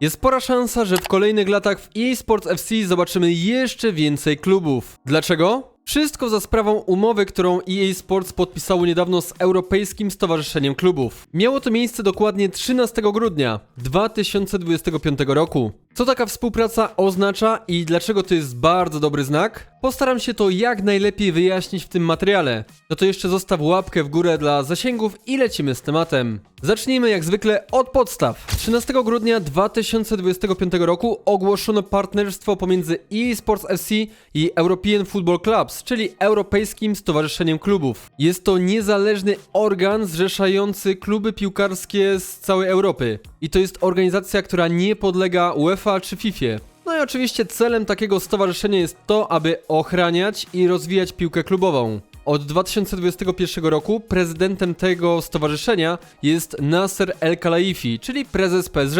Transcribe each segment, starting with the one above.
Jest spora szansa, że w kolejnych latach w EA Sports FC zobaczymy jeszcze więcej klubów. Dlaczego? Wszystko za sprawą umowy, którą EA Sports podpisało niedawno z Europejskim Stowarzyszeniem Klubów. Miało to miejsce dokładnie 13 grudnia 2025 roku. Co taka współpraca oznacza i dlaczego to jest bardzo dobry znak? Postaram się to jak najlepiej wyjaśnić w tym materiale. No to jeszcze zostaw łapkę w górę dla zasięgów i lecimy z tematem. Zacznijmy jak zwykle od podstaw. 13 grudnia 2025 roku ogłoszono partnerstwo pomiędzy EA Sports FC i European Football Clubs, czyli Europejskim Stowarzyszeniem Klubów. Jest to niezależny organ zrzeszający kluby piłkarskie z całej Europy. I to jest organizacja, która nie podlega UEFA czy FIFA. No i oczywiście celem takiego stowarzyszenia jest to, aby ochraniać i rozwijać piłkę klubową. Od 2021 roku prezydentem tego stowarzyszenia jest Nasser El Khelaifi, czyli prezes PSG.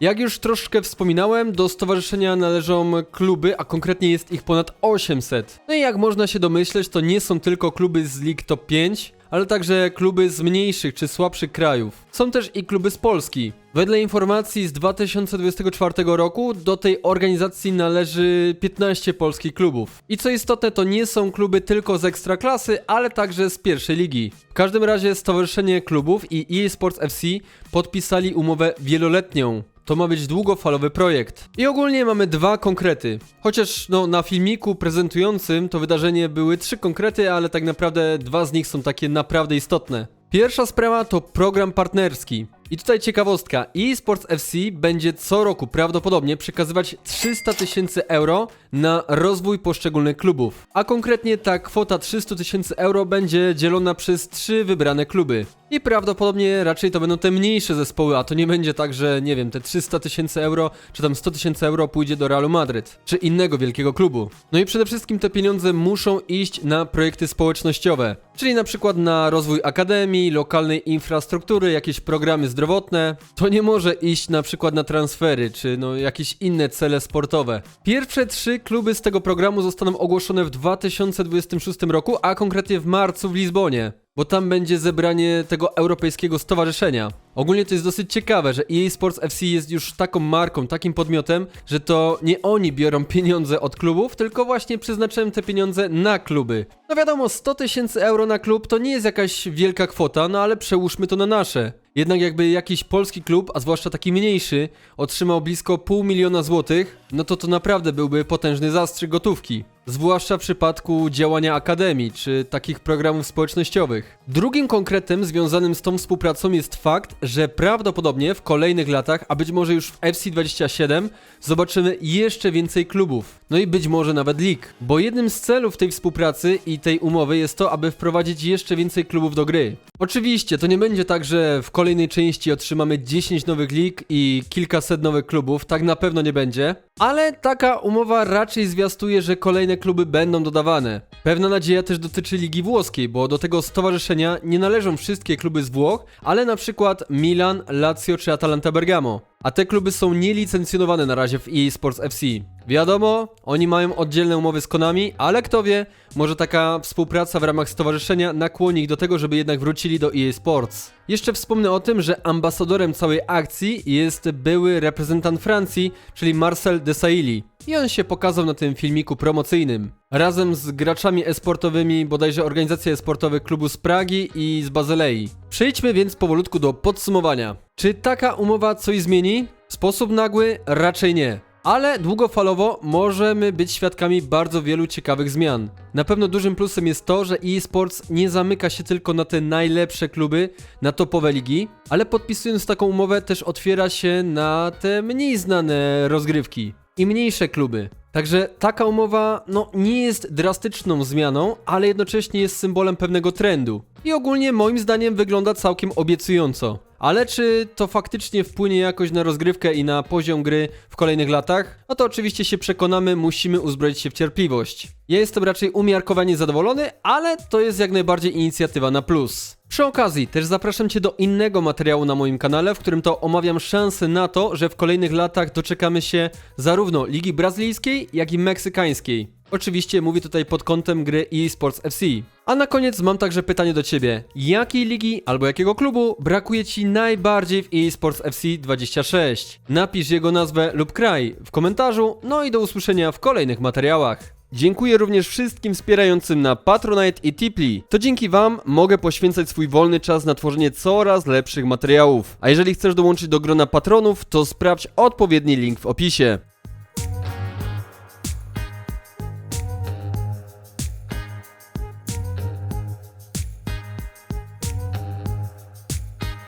Jak już troszkę wspominałem, do stowarzyszenia należą kluby, a konkretnie jest ich ponad 800. No i jak można się domyśleć, to nie są tylko kluby z Lig Top 5, ale także kluby z mniejszych czy słabszych krajów. Są też i kluby z Polski. Wedle informacji z 2024 roku do tej organizacji należy 15 polskich klubów. I co istotne, to nie są kluby tylko z ekstraklasy, ale także z pierwszej ligi. W każdym razie Stowarzyszenie Klubów i EA Sports FC podpisali umowę wieloletnią. To ma być długofalowy projekt. I ogólnie mamy dwa konkrety. Chociaż no, na filmiku prezentującym to wydarzenie były trzy konkrety, ale tak naprawdę dwa z nich są takie naprawdę istotne. Pierwsza sprawa to program partnerski. I tutaj ciekawostka, eSports FC będzie co roku prawdopodobnie przekazywać 300 tysięcy euro na rozwój poszczególnych klubów. A konkretnie ta kwota 300 tysięcy euro będzie dzielona przez trzy wybrane kluby. I prawdopodobnie raczej to będą te mniejsze zespoły, a to nie będzie tak, że nie wiem, te 300 tysięcy euro, czy tam 100 tysięcy euro pójdzie do Realu Madryt, czy innego wielkiego klubu. No i przede wszystkim te pieniądze muszą iść na projekty społecznościowe, czyli na przykład na rozwój akademii, lokalnej infrastruktury, jakieś programy zdrowotne. To nie może iść na przykład na transfery, czy no jakieś inne cele sportowe. Pierwsze trzy kluby z tego programu zostaną ogłoszone w 2026 roku, a konkretnie w marcu w Lizbonie bo tam będzie zebranie tego europejskiego stowarzyszenia. Ogólnie to jest dosyć ciekawe, że EA Sports FC jest już taką marką, takim podmiotem, że to nie oni biorą pieniądze od klubów, tylko właśnie przeznaczają te pieniądze na kluby. No wiadomo, 100 tysięcy euro na klub to nie jest jakaś wielka kwota, no ale przełóżmy to na nasze. Jednak jakby jakiś polski klub, a zwłaszcza taki mniejszy, otrzymał blisko pół miliona złotych, no to to naprawdę byłby potężny zastrzyk gotówki. Zwłaszcza w przypadku działania akademii czy takich programów społecznościowych. Drugim konkretem związanym z tą współpracą jest fakt, że prawdopodobnie w kolejnych latach, a być może już w FC27, zobaczymy jeszcze więcej klubów. No i być może nawet lig. Bo jednym z celów tej współpracy i tej umowy jest to, aby wprowadzić jeszcze więcej klubów do gry. Oczywiście, to nie będzie tak, że w kolejnej części otrzymamy 10 nowych lig i kilkaset nowych klubów, tak na pewno nie będzie. Ale taka umowa raczej zwiastuje, że kolejne kluby będą dodawane. Pewna nadzieja też dotyczy Ligi Włoskiej, bo do tego stowarzyszenia nie należą wszystkie kluby z Włoch, ale na przykład Milan, Lazio czy Atalanta Bergamo. A te kluby są nielicencjonowane na razie w EA Sports FC. Wiadomo, oni mają oddzielne umowy z Konami, ale kto wie, może taka współpraca w ramach stowarzyszenia nakłoni ich do tego, żeby jednak wrócili do EA Sports. Jeszcze wspomnę o tym, że ambasadorem całej akcji jest były reprezentant Francji, czyli Marcel Desailly. I on się pokazał na tym filmiku promocyjnym. Razem z graczami esportowymi, bodajże organizacji esportowych klubu z Pragi i z Bazylei. Przejdźmy więc powolutku do podsumowania. Czy taka umowa coś zmieni? W sposób nagły raczej nie. Ale długofalowo możemy być świadkami bardzo wielu ciekawych zmian. Na pewno dużym plusem jest to, że eSports nie zamyka się tylko na te najlepsze kluby, na topowe ligi, ale podpisując taką umowę też otwiera się na te mniej znane rozgrywki i mniejsze kluby. Także taka umowa no, nie jest drastyczną zmianą, ale jednocześnie jest symbolem pewnego trendu. I ogólnie moim zdaniem wygląda całkiem obiecująco. Ale czy to faktycznie wpłynie jakoś na rozgrywkę i na poziom gry w kolejnych latach? No to oczywiście się przekonamy, musimy uzbroić się w cierpliwość. Ja jestem raczej umiarkowanie zadowolony, ale to jest jak najbardziej inicjatywa na plus. Przy okazji też zapraszam Cię do innego materiału na moim kanale, w którym to omawiam szanse na to, że w kolejnych latach doczekamy się zarówno Ligi Brazylijskiej, jak i Meksykańskiej. Oczywiście mówię tutaj pod kątem gry EA Sports FC. A na koniec mam także pytanie do Ciebie. Jakiej ligi albo jakiego klubu brakuje Ci najbardziej w EA Sports FC 26? Napisz jego nazwę lub kraj w komentarzu, no i do usłyszenia w kolejnych materiałach. Dziękuję również wszystkim wspierającym na Patronite i Tipli. To dzięki Wam mogę poświęcać swój wolny czas na tworzenie coraz lepszych materiałów. A jeżeli chcesz dołączyć do grona patronów, to sprawdź odpowiedni link w opisie.